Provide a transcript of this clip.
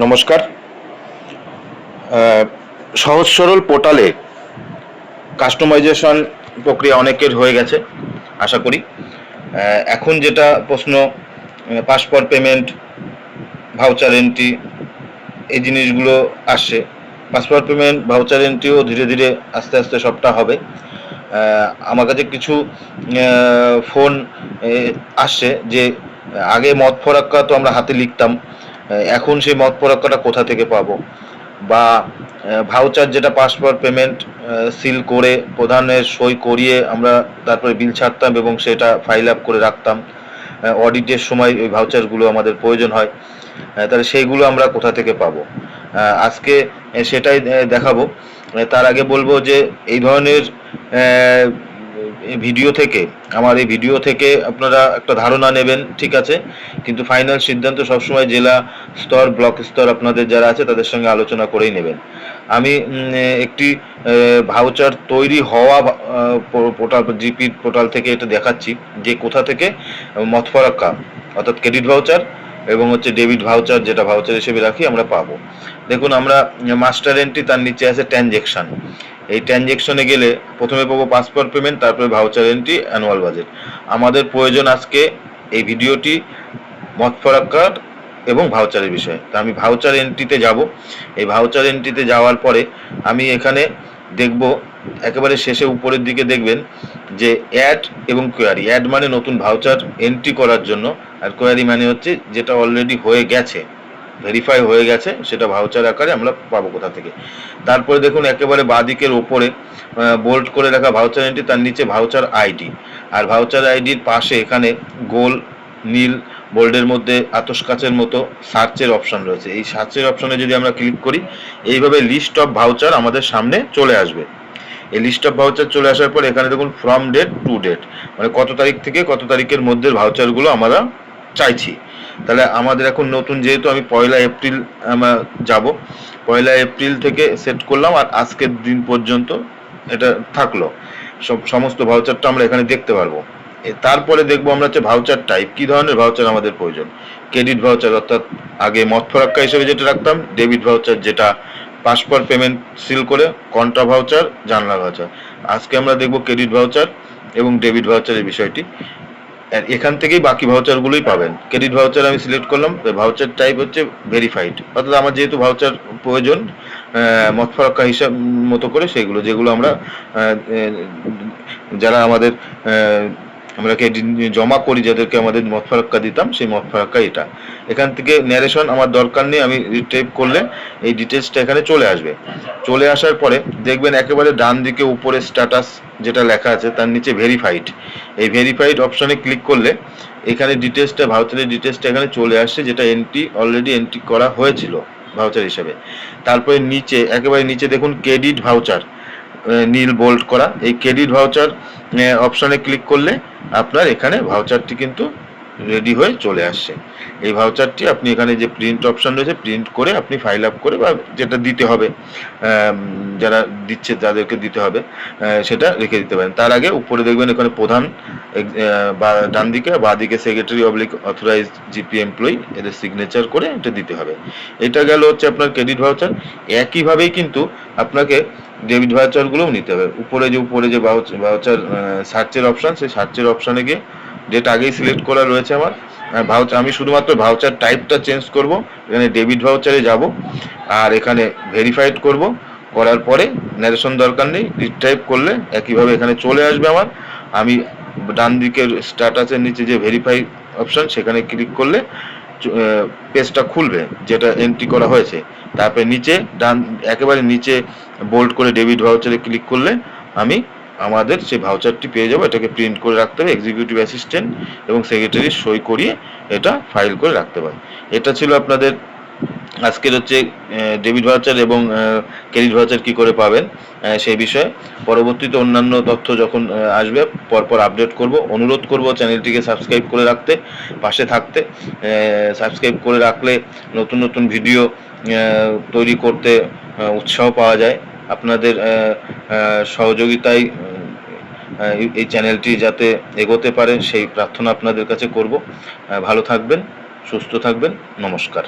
নমস্কার। সহজ সরল পোর্টালে কাস্টমাইজেশন প্রক্রিয়া অনেকের হয়ে গেছে, আশা করি। এখন যেটা প্রশ্ন পাসপোর্ট পেমেন্ট ভাউচার এন্ট্রি এই জিনিসগুলো আসছে। পাসপোর্ট পেমেন্ট ভাউচার এন্ট্রিও ধীরে ধীরে আস্তে আস্তে সবটা হবে। আমার কাছে কিছু ফোন আসছে যে আগে মদ ফরাক্কা তো আমরা হাতে লিখতাম। এখন সেই মত ফরাক্কাটা কোথা থেকে পাবো? বা ভাউচার যেটা পাসপোর্ট পেমেন্ট সিল করে প্রধানের সই করিয়ে আমরা তারপরে বিল ছাড়তাম এবং সেটা ফাইল আপ করে রাখতাম। অডিটের সময় ওই ভাউচারগুলো আমাদের প্রয়োজন হয়। তাহলে সেইগুলো আমরা কোথা থেকে পাবো? আজকে সেটাই দেখাবো। তার আগে বলব যে এই ধরনের ভিডিও থেকে, আমার এই ভিডিও থেকে আপনারা একটা ধারণা নেবেন, ঠিক আছে? কিন্তু ফাইনাল সিদ্ধান্ত সবসময় জেলা স্তর, ব্লক স্তর আপনাদের যারা আছে তাদের সঙ্গে আলোচনা করেই নেবেন। আমি একটি ভাউচার তৈরি হওয়া পোর্টাল, জিপি পোর্টাল থেকে এটা দেখাচ্ছি। যে কোথা থেকে? মতফরাক্কা অর্থাৎ ক্রেডিট ভাউচার এবং হচ্ছে ডেবিট ভাউচার যেটা ভাউচার হিসেবে রাখি, আমরা পাবো। দেখুন, আমরা, মাস্টার এন্ট্রি তার নিচে আছে ট্রানজেকশন এই ট্রানজেকশনে গেলে প্রথমে পাবো পাসপোর্ট পেমেন্ট তারপরে ভাউচার এন্ট্রি অ্যানুয়াল বাজেট আমাদের প্রয়োজন আজকে এই ভিডিওটি মত ফরাক্কার এবং ভাউচারের বিষয়ে। তা আমি ভাউচার এন্ট্রিতে যাব। এই ভাউচার এন্ট্রিতে যাওয়ার পরে আমি এখানে দেখব, একেবারে শেষে উপরের দিকে দেখবেন যে অ্যাড এবং কোয়ারি অ্যাড মানে নতুন ভাউচার এন্ট্রি করার জন্য। আর কোয়ারি মানে হচ্ছে যেটা অলরেডি হয়ে গেছে। ভেরিফাই হয়ে গেছে, সেটা ভাউচার আকারে আমরা পাবো কোথা থেকে। তারপরে দেখুন একেবারে বাঁদিকের ওপরে বোল্ড করে রাখা ভাউচার এন্ট্রি তার নিচে ভাউচার আইডি আর ভাউচার আইডির পাশে এখানে গোল, নীল বোল্ডের মধ্যে আতস কাচের মতো সার্চের অপশন রয়েছে। এই সার্চের অপশনে যদি আমরা ক্লিক করি, এইভাবে লিস্ট অফ ভাউচার আমাদের সামনে চলে আসবে। এই লিস্ট অফ ভাউচার চলে আসার পর এখানে দেখুন ফ্রম ডেট টু ডেট মানে কত তারিখ থেকে কত তারিখের মধ্যে ভাউচারগুলো আমরা চাইছি। তাহলে আমাদের এখন নতুন যেহেতু আমি পয়লা এপ্রিল, আমরা যাব, পয়লা এপ্রিল থেকে সেট করলাম আর আজকের দিন পর্যন্ত এটা থাকল। সব, সমস্ত ভাউচারটা আমরা এখানে দেখতে পারব। তারপরে দেখব আমরা হচ্ছে ভাউচার টাইপ কি ধরনের ভাউচার আমাদের প্রয়োজন? ক্রেডিট ভাউচার অর্থাৎ আগে মদ ফরাক্কা হিসেবে যেটা রাখতাম ডেবিট ভাউচার যেটা পাসপোর্ট পেমেন্ট সিল করে কন্ট্রা ভাউচার জানলা ভাউচার আজকে আমরা দেখব ক্রেডিট ভাউচার এবং ডেবিট ভাউচারের বিষয়টি। এখান থেকেই বাকি ভাউচারগুলোই পাবেন। ক্রেডিট ভাউচার আমি সিলেক্ট করলাম ভাউচার টাইপ হচ্ছে ভেরিফাইড অর্থাৎ আমার যেহেতু ভাউচার প্রয়োজন মত ফরাক্কা হিসাব মতো করে সেগুলো, যেগুলো আমরা যারা আমাদের আমরা কে জমা করি, যাদেরকে আমাদের মত ফারাক্কা দিতাম, সেই মত ফারাক্কা এটা। এখান থেকে ন্যারেশন আমার দরকার নেই, আমি রিটাইপ করলে এই ডিটেলসটা এখানে চলে আসবে। চলে আসার পরে দেখবেন একেবারে ডান দিকে উপরে স্ট্যাটাস যেটা লেখা আছে, তার নিচে ভেরিফাইড এই ভেরিফাইড অপশনে ক্লিক করলে এখানে ডিটেলসটা ভাউচারের ডিটেলসটা এখানে চলে আসছে, যেটা এন্ট্রি অলরেডি এন্ট্রি করা হয়েছিল ভাউচার হিসেবে। তারপরে নিচে, একেবারে নিচে দেখুন ক্রেডিট ভাউচার নীল বোল্ড করা। এই ক্রেডিট ভাউচার অপশনে ক্লিক করলে আপনার এখানে ভাউচারটি কিন্তু রেডি হয়ে চলে আসছে। এই ভাউচারটি আপনি এখানে যে প্রিন্ট অপশন রয়েছে প্রিন্ট করে আপনি ফাইল আপ করে বা যেটা দিতে হবে যারা দিচ্ছে তাদেরকে দিতে হবে সেটা রেখে দিতে পারেন। তার আগে উপরে দেখবেন এখানে প্রধান বা ডান দিকে, বা দিকে secretary oblique authorise GP employee এদের সিগনেচার করে এটা দিতে হবে। এটা গেল হচ্ছে আপনার ক্রেডিট ভাউচার একইভাবেই কিন্তু আপনাকে ডেবিট ভাউচারগুলোও নিতে হবে। উপরে যে উপরে যে ভাউচার সার্চের অপশান সেই সার্চের অপশানে গিয়ে ডেট আগেই সিলেক্ট করা রয়েছে আমার। ভাউচার আমি শুধুমাত্র ভাউচার টাইপটা চেঞ্জ করব, এখানে ডেবিট ভাউচারে যাব, আর এখানে ভেরিফাইড করব, করার পরে ন্যারেশন দরকার নেই রিটাইপ করলে একইভাবে এখানে চলে আসবে আমার। আমি ডান দিকের স্ট্যাটাসের নিচে যে ভেরিফাই অপশন সেখানে ক্লিক করলে পেজটা খুলবে, যেটা এন্ট্রি করা হয়েছে। তারপরে নিচে, ডান, একেবারে নিচে বোল্ড করে ডেবিট ভাউচারে ক্লিক করলে, আমি আমাদের সেই ভাউচারটি পেয়ে যাব, এটাকে প্রিন্ট করে রাখতে হবে এক্সিকিউটিভ অ্যাসিস্ট্যান্ট এবং সেক্রেটারি সই করিয়ে এটা ফাইল করে রাখতে পারে এটা ছিল আপনাদের আজকের হচ্ছে ডেবিট ভাউচার এবং ক্রেডিট ভাউচার কি করে পাবেন সেই বিষয়ে। পরবর্তীতে অন্যান্য তথ্য যখন আসবে, পরপর আপডেট করব। অনুরোধ করব চ্যানেলটিকে সাবস্ক্রাইব করে রাখতে, পাশে থাকতে। সাবস্ক্রাইব করে রাখলে নতুন নতুন ভিডিও তৈরি করতে উৎসাহ পাওয়া যায়। আপনাদের সহযোগিতায় এই- চ্যানেলটি যাতে এগোতে পারে সেই প্রার্থনা আপনাদের কাছে করব। ভালো থাকবেন, সুস্থ থাকবেন, নমস্কার।